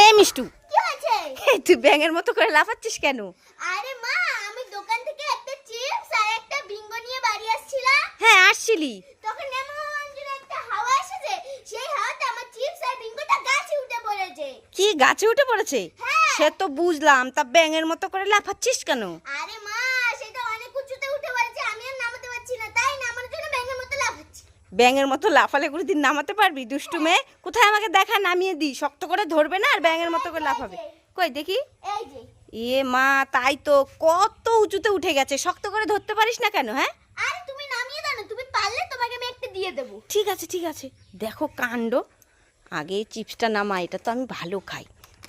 আরে মিষ্টু। কি হয়েছে? তুই ব্যাঙের মতো করে লাফাচ্ছিস কেন? আরে মা আমি দোকান থেকে একটা চিপস আর একটা বিঙ্গো নিয়ে বাড়ি আসছিলাম। হ্যাঁ আসছিলি। তখন এমন একটা হাওয়া এসেছে সেই হাওয়াতে আমার চিপস আর বিঙ্গোটা গাছে উঠে পড়েছে। কি গাছে উঠে পড়েছে? হ্যাঁ। সে তো বুঝলাম তা ব্যাঙের মতো করে লাফাচ্ছিস কেন? আরে মা সেটা অনেক উঁচুতে উঠে পড়েছে আমি আর নামাতে পারছি না তাই নামানোর জন্য ব্যাঙের মতো লাফাচ্ছি ব্যাঙের মতো লাফালে করে দিন নামাতে পারবি দুষ্টু মেয়ে। কোথায় আমাকে দেখা? নামিয়ে দি শক্ত করে ধরবে না আর ব্যাঙের মতো করে লাফাবে। কই দেখি। এ মা তাই তো। কত উঁচুতে উঠে গেছে। শক্ত করে ধরতে পারিস না কেন হ্যাঁ? আরে তুমি নামিয়ে দাও না। তুমি পারলে তোমাকে আমি একটা দিয়ে দেবো। ঠিক আছে ঠিক আছে। দেখো কাণ্ড। আগে চিপসটা নামা এটা তো আমি ভালো খাই।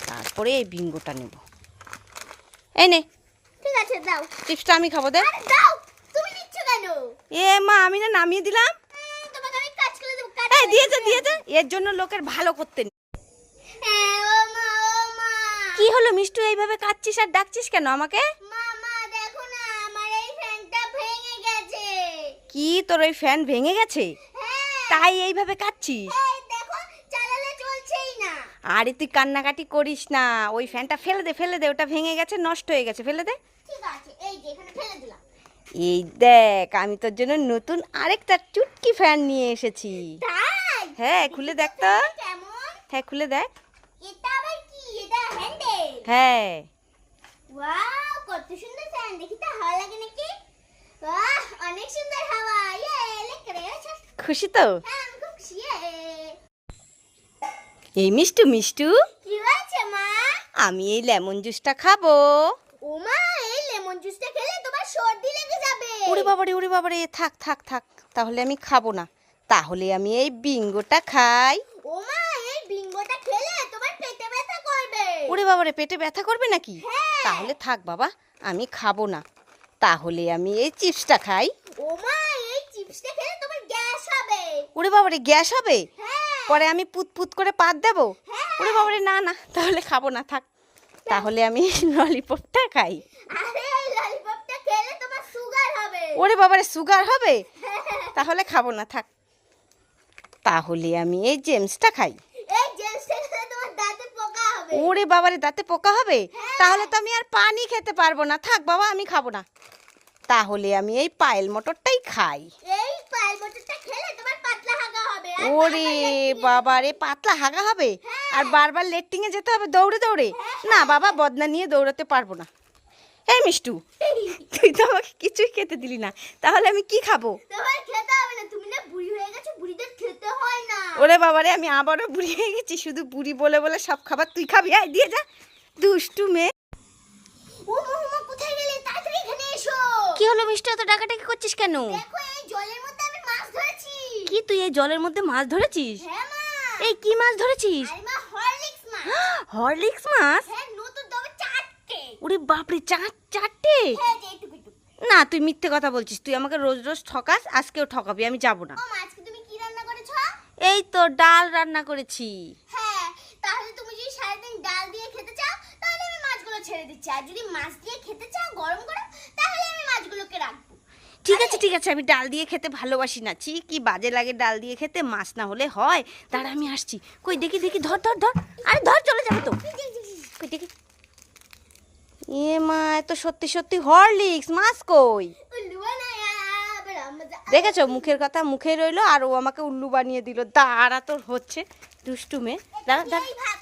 তারপরে এই বিঙ্গোটা নেব। এই নে। ঠিক আছে দাও। চিপসটা আমি খাব দে। দাও তুমি নিচ্ছ কেন? এ মা আমি না নামিয়ে দিলাম উম, তোমাকে আমি কাজ করে দিয়েছে দিয়েছে। এর জন্য লোকের ভালো করতে। হ্যাঁ, কি হলো মিষ্টু এইভাবে কাচ্ছিস আর ডাকছিস কেন আমাকে? কি তোর ওই ফ্যান ভেঙে গেছে? হ্যাঁ। তাই এইভাবে কাচ্ছিস আরে তুই কান্নাকাটি করিস না। ওই ফ্যানটা ফেলে দে ফেলে দে ওটা ভেঙে গেছে নষ্ট হয়ে গেছে ফেলে দে। ঠিক আছে এই যে এখানে ফেলে দিলাম। এই দেখ আমি তোর জন্য নতুন আরেকটা চুটকি ফ্যান নিয়ে এসেছি। হ্যাঁ খুলে দেখ তো। হ্যাঁ খুলে দেখ। হ্যাঁ। কত সুন্দর ফ্যান দেখি তো হাওয়া লাগে নাকি? অনেক সুন্দর হাওয়া। ইয়ে খুশি তো? হ্যাঁ ইয়ে। এই মিষ্টু মিষ্টু। কি হয়েছে মা? আমি এই লেমন জুসটা খাব। ও মা এই লেমন জুসটা খেলে তোমার সর্দি ওরে বাবারে ওরে বাবারে থাক থাক থাক তাহলে আমি খাব না। তাহলে আমি এই বিঙ্গোটা খাই। ও মা এই বিঙ্গোটা খেলে তোমার পেটে ব্যথা করবে। ওরে বাবারে পেটে ব্যথা করবে নাকি? হ্যাঁ। তাহলে থাক বাবা আমি খাব না। তাহলে আমি এই চিপসটা খাই। ও মা এই চিপসটা খেলে তোমার গ্যাস হবে। ওরে বাবারে গ্যাস হবে? হ্যাঁ। পরে আমি পুত পুত করে পাত দেবো? হ্যাঁ। ওরে বাবারে না না তাহলে খাব না থাক। তাহলে আমি ললিপপটা খাই। আরে ললিপপটা খেলে ওরে বাবারে সুগার হবে? তাহলে খাব না থাক। তাহলে আমি এই জেমসটা খাই। ওরে বাবারে দাঁতে পোকা হবে? তাহলে তো আমি আর পানি খেতে পারব না। থাক বাবা আমি খাব না। তাহলে আমি এই পায়েল মটরটাই খাই। ওরে বাবারে পাতলা হাগা হবে? আর বারবার লেট্টিংয়ে যেতে হবে দৌড়ে দৌড়ে? না বাবা বদনা নিয়ে দৌড়াতে পারব না। এই মিষ্টু তুই তো আমাকে কিছুই খেতে দিলি না। তাহলে আমি কি খাব? তোমার খেতে হবে না তুমি না বুড়ি হয়ে গেছো বুড়িদের খেতে হয় না। ওরে বাবারে আমি আবারও বুড়ি হয়ে গেছি শুধু বুড়ি বলে বলে সব খাবার তুই খাবি। আয় দিয়ে যা। দুষ্টু মেয়ে। ও মহুমা কোথায় গেলে? তাড়াতাড়ি এখানে এসো। কি হলো মিষ্টি অত ডাকাটাকি করছিস কেন? দেখো এই জলের মধ্যে আমি মাছ ধরেছি। কি তুই এই জলের মধ্যে মাছ ধরেছিস? হ্যাঁ মা। এই কি মাছ ধরেছিস? আরে মা হরলিক্স মাছ। হরলিক্স মাছ হ্যাঁ নতুন তবে চারটে ওরে বাপরে চার চারটে? হ্যাঁ যে একটু একটু না তুই মিথ্যে কথা বলছিস তুই আমাকে রোজ রোজ ঠকাস আজকেও ঠকাবি আমি যাব না। এই তো ডাল রান্না করেছি। হ্যাঁ তাহলে তুমি যদি সারাদিন ডাল দিয়ে খেতে চাও তাহলে আমি মাছগুলো ছেড়ে দিচ্ছি। আর যদি মাছ দিয়ে খেতে চাও গরম গরম তাহলে আমি মাছগুলোকে রাখব। ঠিক আছে ঠিক আছে আমি ডাল দিয়ে খেতে ভালোবাসি না। ছি কি বাজে লাগে ডাল দিয়ে খেতে মাছ না হলে হয়। দাঁড়া আমি আসছি। কই দেখি দেখি ধর ধর ধর। আরে ধর চলে যাবে তো। কই দেখি। এ মা এ তো সত্যি সত্যি হরলিক্স, মাছ কই? দেখেছ? মুখের কথা মুখে রইল, আর ও আমাকে উল্লু বানিয়ে দিল। দাঁড়া, তোর হচ্ছে দুষ্টুমে। দাঁড়া দাঁড়া।